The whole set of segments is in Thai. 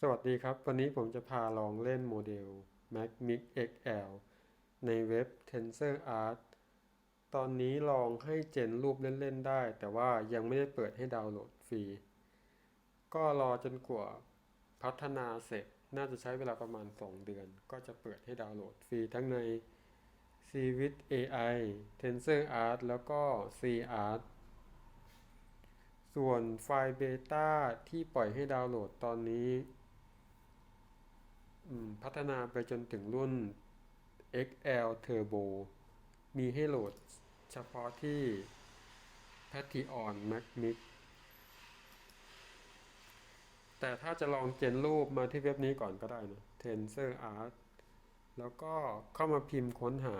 สวัสดีครับ วันนี้ผมจะพาลองเล่นโมเดล Mac Mix XL ในเว็บ TensorArt ตอนนี้ลองให้เจนรูปเล่น ๆ ได้ แต่ว่ายังไม่ได้เปิดให้ดาวน์โหลดฟรี ก็รอจนกว่าพัฒนาเสร็จ น่าจะใช้เวลาประมาณ 2 เดือน ก็จะเปิดให้ดาวน์โหลดฟรีทั้งใน Cvit AI TensorArt แล้วก็ CArt ส่วนไฟล์เบต้าที่ปล่อยให้ดาวน์โหลดตอนนี้ พัฒนาไปจนถึงรุ่น XL Turbo มีให้โหลดเฉพาะที่ Patreon Mac Mix แต่ถ้าจะลองเจนรูปมาที่เว็บนี้ก่อนก็ได้นะ TensorArt แล้วก็เข้ามาพิมพ์ค้นหา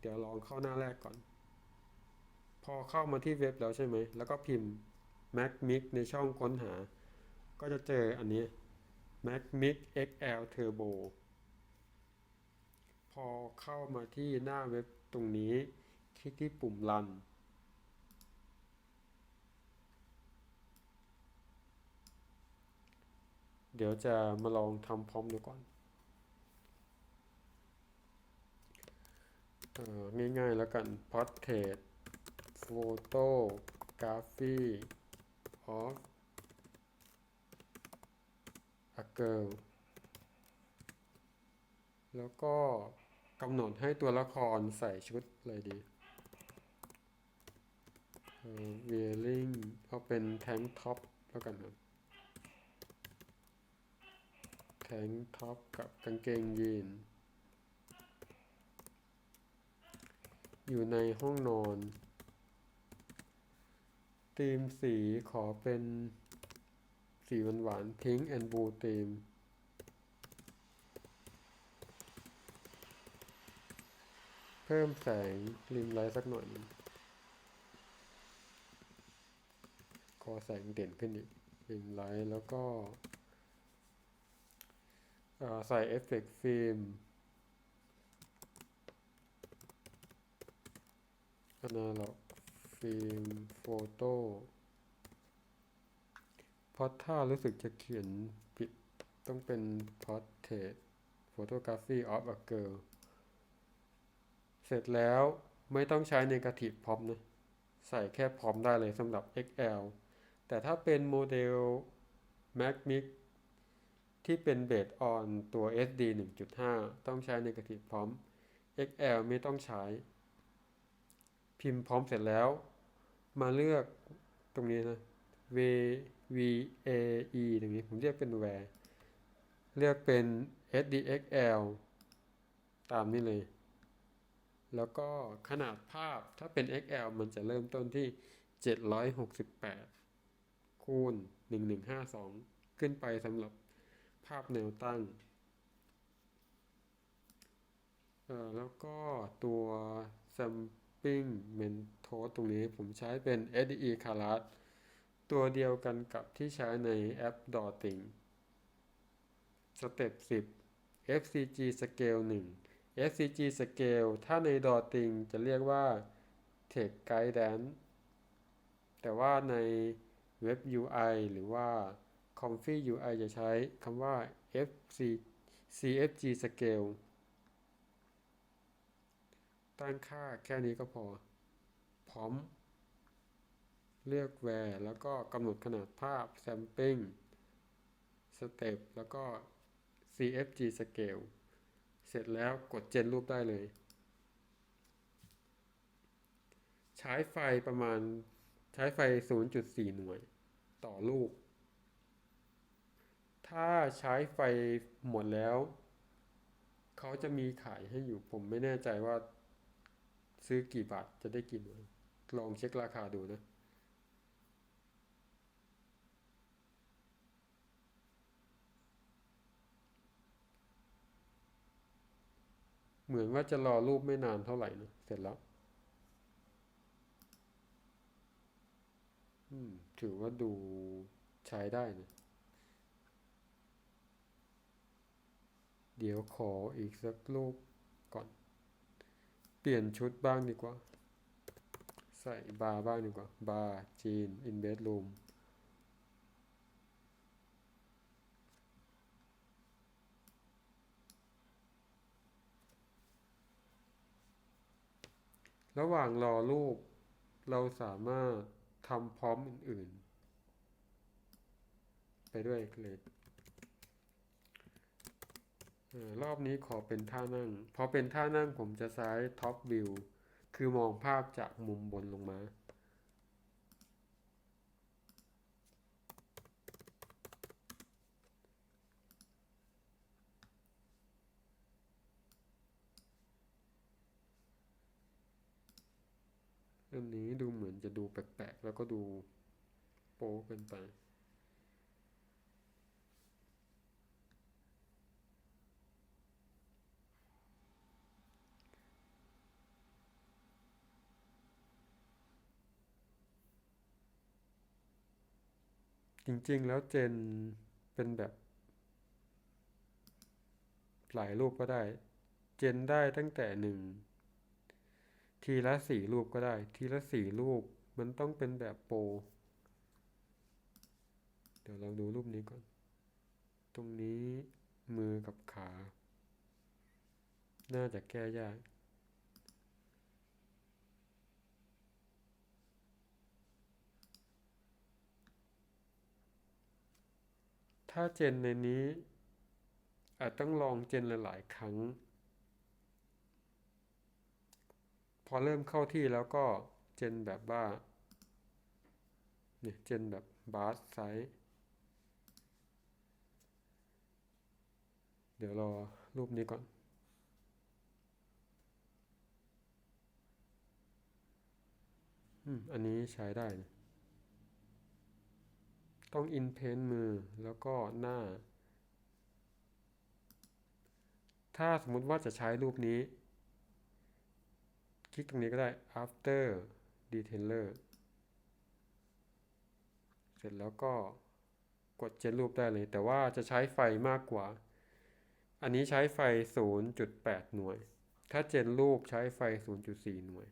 เดี๋ยวลองเข้าหน้าแรกก่อน พอเข้ามาที่เว็บแล้วใช่ไหม แล้วก็พิมพ์ Mac Mix ในช่องค้นหา ก็จะเจออันนี้ Mac Mix XL Turbo พอเข้ามาที่หน้าเว็บตรงนี้ คลิกที่ปุ่ม Run เดี๋ยวจะมาลองทำพร้อมดูก่อนง่ายๆแล้วกัน Portrait Photography of a girl แล้วก็กำหนดให้ตัวละครใส่ชุดอะไรดีเอ่อ wearing เอาเป็น tank top แล้วกันครับ tank top กับกางเกงยีน อยู่ในห้องนอนธีมสีขอเป็น สีหวานหวานพิงค์แอนด์บลูธีมเพิ่มแสงริมไลท์สักหน่อยนึงขอแสงเด่นขึ้นอีกริมไลท์แล้วก็ใส่เอฟเฟกต์ฟิล์มอนาล็อกฟิล์มโฟโต้ พราะถ้ารู้สึกจะเขียนผิดต้องเป็น Portrait Photography of a Girl เสร็จแล้วไม่ต้องใช้ Negative Prop นะ ใส่แค่พร้อมได้เลยสำหรับ XL แต่ถ้าเป็นโมเดล Mac Mix ที่เป็นเบสออนตัว SD 1.5 ต้องใช้ Negative Prompt XL ไม่ต้องใช้ พิมพ์พร้อมเสร็จแล้ว มาเลือกตรงนี้นะ v v a e ตรงนี้ผมเรียกเป็น where เลือกเป็น SDXL ตามนี้เลย แล้วก็ขนาดภาพถ้าเป็น XL มันจะเริ่มต้นที่ 768 คูณ 1152 ขึ้นไปสำหรับภาพแนวตั้ง แล้วก็ตัว Sampling Method ตรงนี้ผมใช้เป็น SDE Color ตัวเดียวกันกับที่ใช้ในแอป Dotting สเต็ป10 FCG Scale 1 FCG Scale ถ้าใน Dotting จะเรียกว่า Text Guidance แต่ว่าในเว็บ UI หรือว่า Comfy UI จะใช้คำว่า FC CFG Scale ตั้งค่าแค่นี้ก็พอ พร้อม เลือก where แล้วก็กำหนดขนาดภาพ sampling step แล้วก็ CFG scale เสร็จแล้วกดเจนรูปได้เลย ใช้ไฟประมาณใช้ไฟ 0.4 หน่วย ต่อลูก ถ้าใช้ไฟหมดแล้ว เขาจะมีขายให้อยู่ผมไม่แน่ใจว่าซื้อกี่บาทจะได้กี่หน่วย ลองเช็คราคาดูนะ เหมือนว่าจะรอรูปไม่นานเท่าไหร่นะเสร็จแล้วถือว่าดูใช้ได้นะ เดี๋ยวขออีกสักรูปก่อน เปลี่ยนชุดบ้างดีกว่า ใส่บาร์บ้างดีกว่า บาร์จีน อินเบดรูม ระหว่างรอรูป เราสามารถทำพร้อมอื่น ๆ ไปด้วยเลยอรอบนี้ขอเป็นท่านั่ง พอเป็นท่านั่งผมจะใช้ท็อปวิว คือมองภาพจากมุมบนลงมา อันนี้ ดูแปลกๆแล้วก็ดูโป๊เกินไป จริงๆแล้วเจนเป็นแบบหลายรูปก็ได้ เจนได้ตั้งแต่หนึ่งทีละสี่รูปก็ได้ ทีละสี่รูป มันต้องเป็นแบบโปรเดี๋ยวเราดูรูปนี้ก่อน ตรงนี้มือกับขา น่าจะแก้ยากถ้าเจนในนี้อาจต้องลองเจนหลาย ๆ ครั้ง พอเริ่มเข้าที่แล้วก็ เจนแบบว่าเนี่ยเจนแบบบาสไซส์เดี๋ยวรอรูปนี้ก่อน อืม อันนี้ใช้ได้นะต้องอินเพนมือแล้วก็หน้า ถ้าสมมุติว่าจะใช้รูปนี้ คลิกตรงนี้ก็ได้ after detailer เสร็จแล้วก็กดเจนรูปได้เลย แต่ว่าจะใช้ไฟมากกว่า อันนี้ใช้ไฟ 0.8 หน่วย ถ้าเจนรูปใช้ไฟ 0.4 หน่วย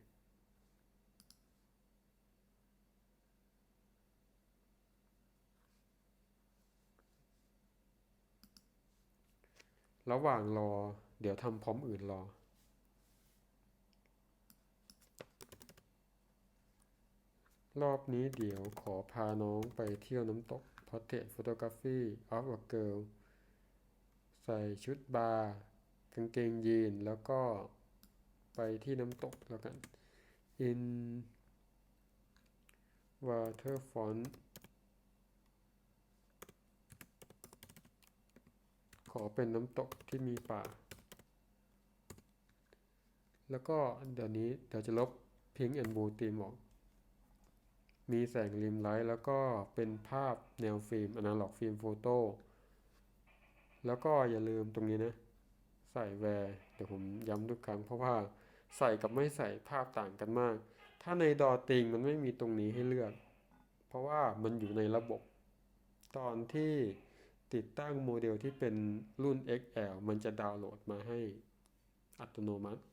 ระหว่างรอ เดี๋ยวทำพร้อมอื่นรอ รอบนี้เดี๋ยวขอพาน้องไปเที่ยวน้ำตก Portrait Photography of a Girl ใส่ชุดบาร์กางเกงยีน แล้วก็ไปที่น้ำตกแล้วกัน in waterfront ขอเป็นน้ำตกที่มีป่า แล้วก็เดี๋ยวนี้เดี๋ยวจะลบ Pink and Blue Theme ออก มีแสงริมไลท์แล้วก็เป็นภาพแนวฟิล์มอนาล็อกฟิล์มโฟโต้แล้วก็อย่าลืมตรงนี้นะ ใส่แวร์เดี๋ยวผมย้ำทุกครั้งเพราะว่าใส่กับไม่ใส่ภาพต่างกันมาก ถ้าในดอติงมันไม่มีตรงนี้ให้เลือก เพราะว่ามันอยู่ในระบบ ตอนที่ติดตั้งโมเดลที่เป็นรุ่น XL มันจะดาวน์โหลดมาให้อัตโนมัติ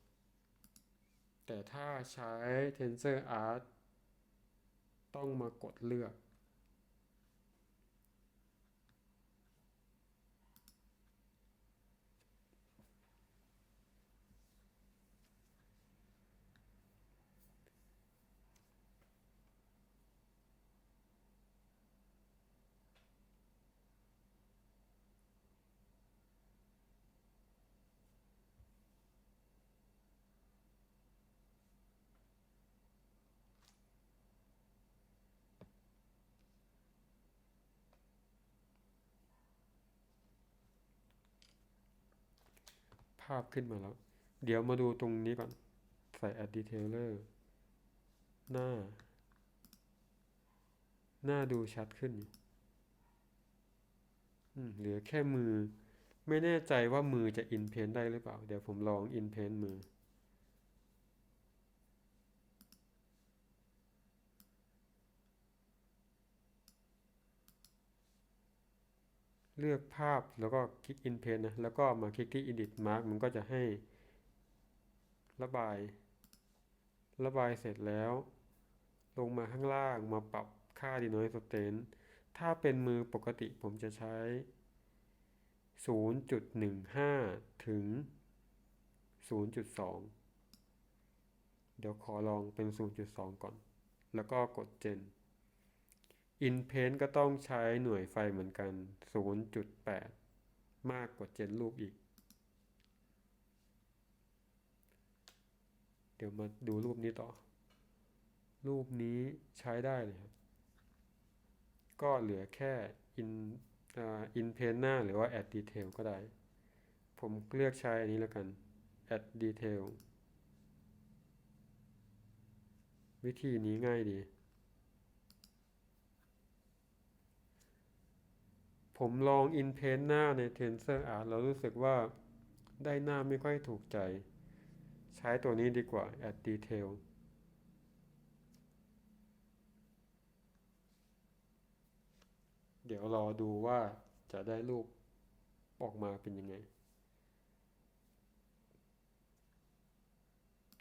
แต่ถ้าใช้ TensorArt ต้องมากดเลือกาพขึ้นมาแล้ว เดี๋ยวมาดูตรงนี้ก่อน ใส่ add detailer หน้า หน้าดูชัดขึ้นเหลือแค่มือ ไม่แน่ใจว่ามือจะ in paint ได้หรือเปล่า เดี๋ยวผมลอง in paint มือ เลือกภาพแล้วก็คลิก in paint นะ แล้วก็มาคลิกที่ edit mark มันก็จะให้ ระบาย ระบายเสร็จแล้ว ลงมาข้างล่างมาปรับค่า denoise strength ถ้าเป็นมือปกติผมจะใช้ 0.15 ถึง 0.2 เดี๋ยวขอลองเป็น 0.2 ก่อน แล้วก็กด Gen In Paint ก็ต้องใช้หน่วยไฟเหมือนกัน 0.8 มากกว่า Gen รูปอีก เดี๋ยวมาดูรูปนี้ต่อ รูปนี้ใช้ได้เลยครับ ก็เหลือแค่อ่า in paint หน้าหรือว่า add detail ก็ได้ ผมเลือกใช้อันนี้แล้วกัน add detail วิธีนี้ง่ายดี ผมลอง in paint หน้าใน tensor art แล้วรู้สึกว่าได้หน้าไม่ค่อยถูกใจ ใช้ตัวนี้ดีกว่า add detail เดี๋ยวรอดูว่าจะได้รูปออกมาเป็นยังไง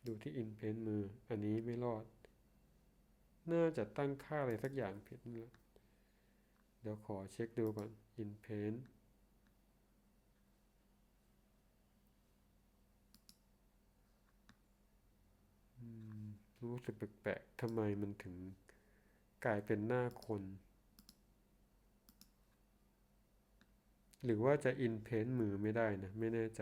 ดูที่ in paint มือ อันนี้ไม่รอด น่าจะตั้งค่าอะไรสักอย่างผิดนี่แหละเดี๋ยวขอเช็คดูก่อน in paint อืมรู้สึกแปลกๆทำไมมันถึงกลายเป็นหน้าคน หรือว่าจะ in paint มือไม่ได้นะ ไม่แน่ใจ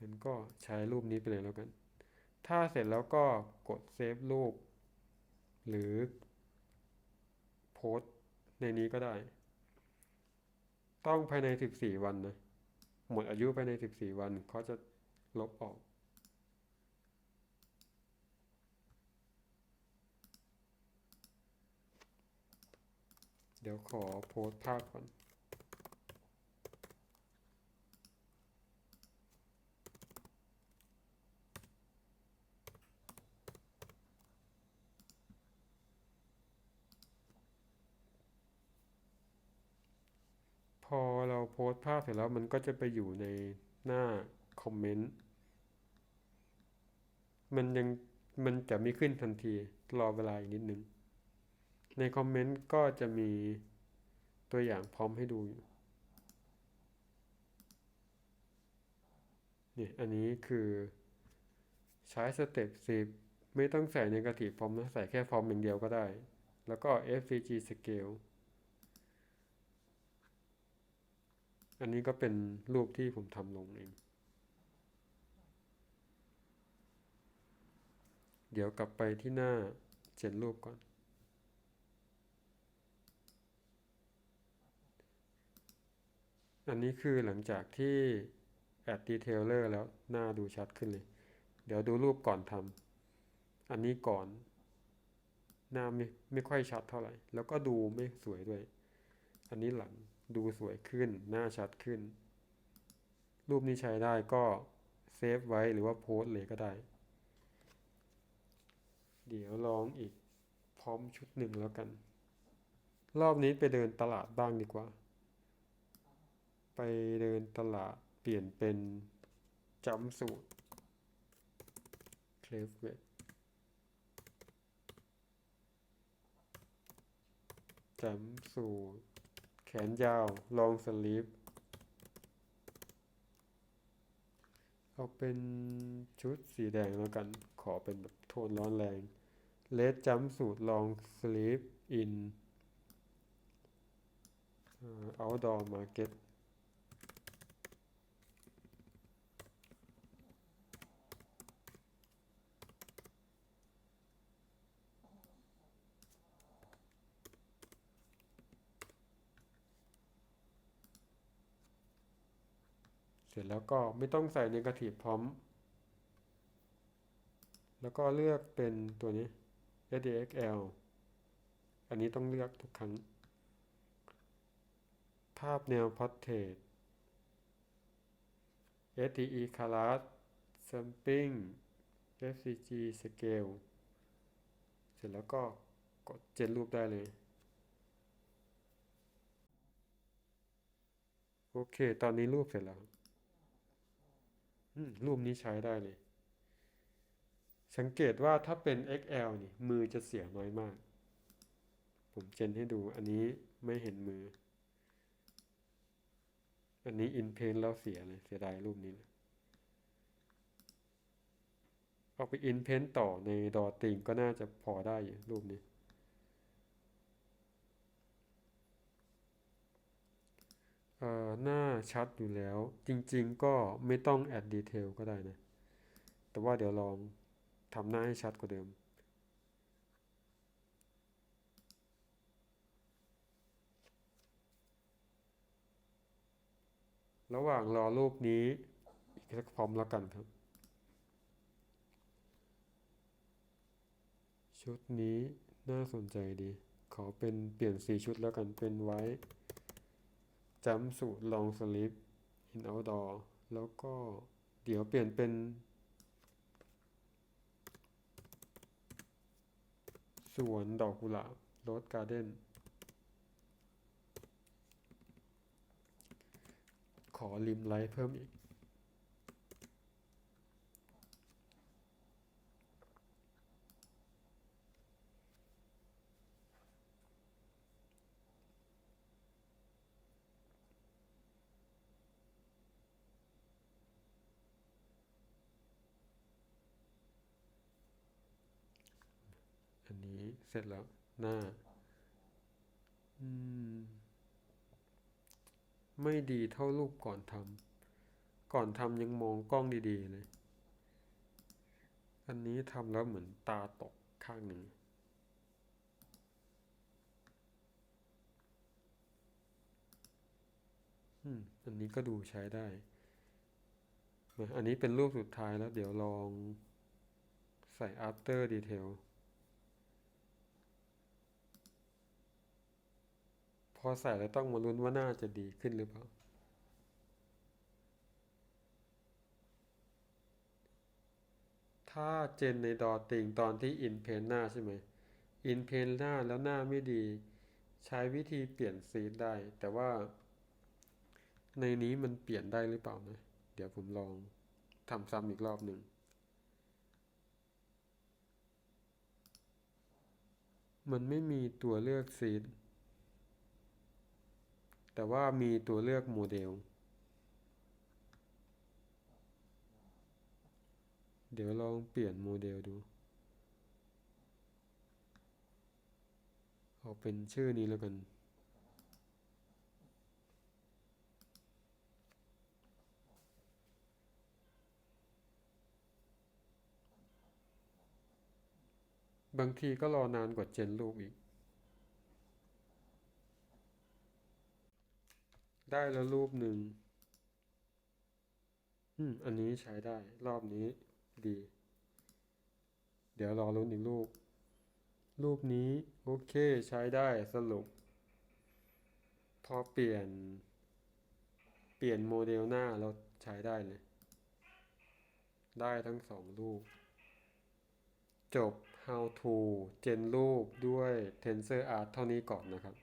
งั้นก็ใช้รูปนี้ไปเลยแล้วกัน ถ้าเสร็จแล้วก็กดเซฟรูป หรือโพสต์ในนี้ก็ได้ ต้องภายใน 14 วันนะ หมดอายุภายใน 14 วันเขาจะลบออก เดี๋ยวขอโพสต์ภาพก่อน พอเราโพสต์ภาพเสร็จแล้วมันก็จะไปอยู่ในหน้าคอมเมนต์มันยังมันจะไม่ขึ้นทันทีรอเวลาอีกนิดนึง ในคอมเมนต์ก็จะมีตัวอย่างพร้อมให้ดูอยู่เนี่ยอันนี้คือใช้สเต็ป10 ไม่ต้องใส่ในกระติพร้อมนะ ใส่แค่พร้อมอย่างเดียวก็ได้ แล้วก็ FCG scale อันนี้ก็เป็นรูปที่ผมทำลงเอง เดี๋ยวกลับไปที่หน้าเจนรูปก่อน อันนี้คือหลังจากที่ add detailer แล้วหน้าดูชัดขึ้นเลย เดี๋ยวดูรูปก่อนทำ อันนี้ก่อน หน้าไม่ไม่ค่อยชัดเท่าไหร่ แล้วก็ดูไม่สวยด้วย อันนี้หลัง ดูสวยขึ้น หน้าชัดขึ้น รูปนี้ใช้ได้ก็เซฟไว้หรือว่าโพสต์เลยก็ได้ เดี๋ยวลองอีกพร้อมชุดหนึ่งแล้วกัน รอบนี้ไปเดินตลาดบ้างดีกว่า ไปเดินตลาดเปลี่ยนเป็นจัมสูตรเคลฟเวทจัมสูตร นยาว long sleeve เอาเป็นชุดสีแดงแล้วกัน ขอเป็นแบบโทนร้อนแรงเลดจัมสูตรลองสลีฟอิน outdoor market ร็จแล้วก็ไม่ต้องใส่ Negative พร้อมแล้วก็เลือกเป็นตัวนี้ SDXL อันนี้ต้องเลือกทุกครั้ง ภาพแนว Portrait SDE Color Sampling FCG Scale เสร็จแล้วก็กดเจนรูปได้เลย โอเค ตอนนี้รูปเสร็จแล้ว รูปนี้ใช้ได้เลย สังเกตว่าถ้าเป็น XL นี่ มือจะเสียน้อยมาก ผมเจนให้ดู อันนี้ไม่เห็นมือ อันนี้ in paint แล้วเสียเลย เสียดายรูปนี้เลยเอาไป in paint ต่อในดอติงก็น่าจะพอได้อยู่รูปนี้ เอ่อ หน้าชัดอยู่แล้ว จริงๆก็ไม่ต้อง add detail ก็ได้นะ แต่ว่าเดี๋ยวลองทำหน้าให้ชัดกว่าเดิม ระหว่างรอรูปนี้ อีกสักพร้อมแล้วกันครับ ชุดนี้น่าสนใจดี ขอเป็นเปลี่ยนสีชุดแล้วกันเป็นไว้ จัมสูทลองสลิปอินเอาดอร์แล้วก็เดี๋ยวเปลี่ยนเป็นสวนดอกกุหลาบโรสการ์เด้นขอริมไลท์เพิ่มอีก อันนี้ เสร็จแล้ว หน้า อืม ไม่ดีเท่ารูปก่อนทำก่อนทำยังมองกล้องดีๆเลย อันนี้ทำแล้วเหมือนตาตกข้างหนึ่งอืมอันนี้ก็ดูใช้ได้มาอันนี้เป็นรูปสุดท้ายแล้วเดี๋ยวลองใส่ after detail พอใส่แล้วต้องมาลุ้นว่าหน้าจะดีขึ้นหรือเปล่า ถ้าเจนในดอติงตอนที่อินเพนหน้าใช่ไหม อินเพนหน้าแล้วหน้าไม่ดี ใช้วิธีเปลี่ยนซีได้ แต่ว่า ในนี้มันเปลี่ยนได้หรือเปล่านะ เดี๋ยวผมลองทำซ้ำอีกรอบหนึ่งมันไม่มีตัวเลือกซี แต่ว่ามีตัวเลือกโมเดล เดี๋ยวลองเปลี่ยนโมเดลดู เอาเป็นชื่อนี้แล้วกัน บางทีก็รอนานกว่าเจนรูปอีก ได้แล้วรูปหนึ่งอืม อันนี้ใช้ได้ รอบนี้ดี เดี๋ยวรอลุ้นอีกรูป รูปนี้ โอเคใช้ได้สรุป พอเปลี่ยน เปลี่ยนโมเดลหน้าแล้วใช้ได้เลย ได้ทั้งสองรูป จบ how to เจนรูปด้วย TensorArt เท่านี้ก่อนนะครับ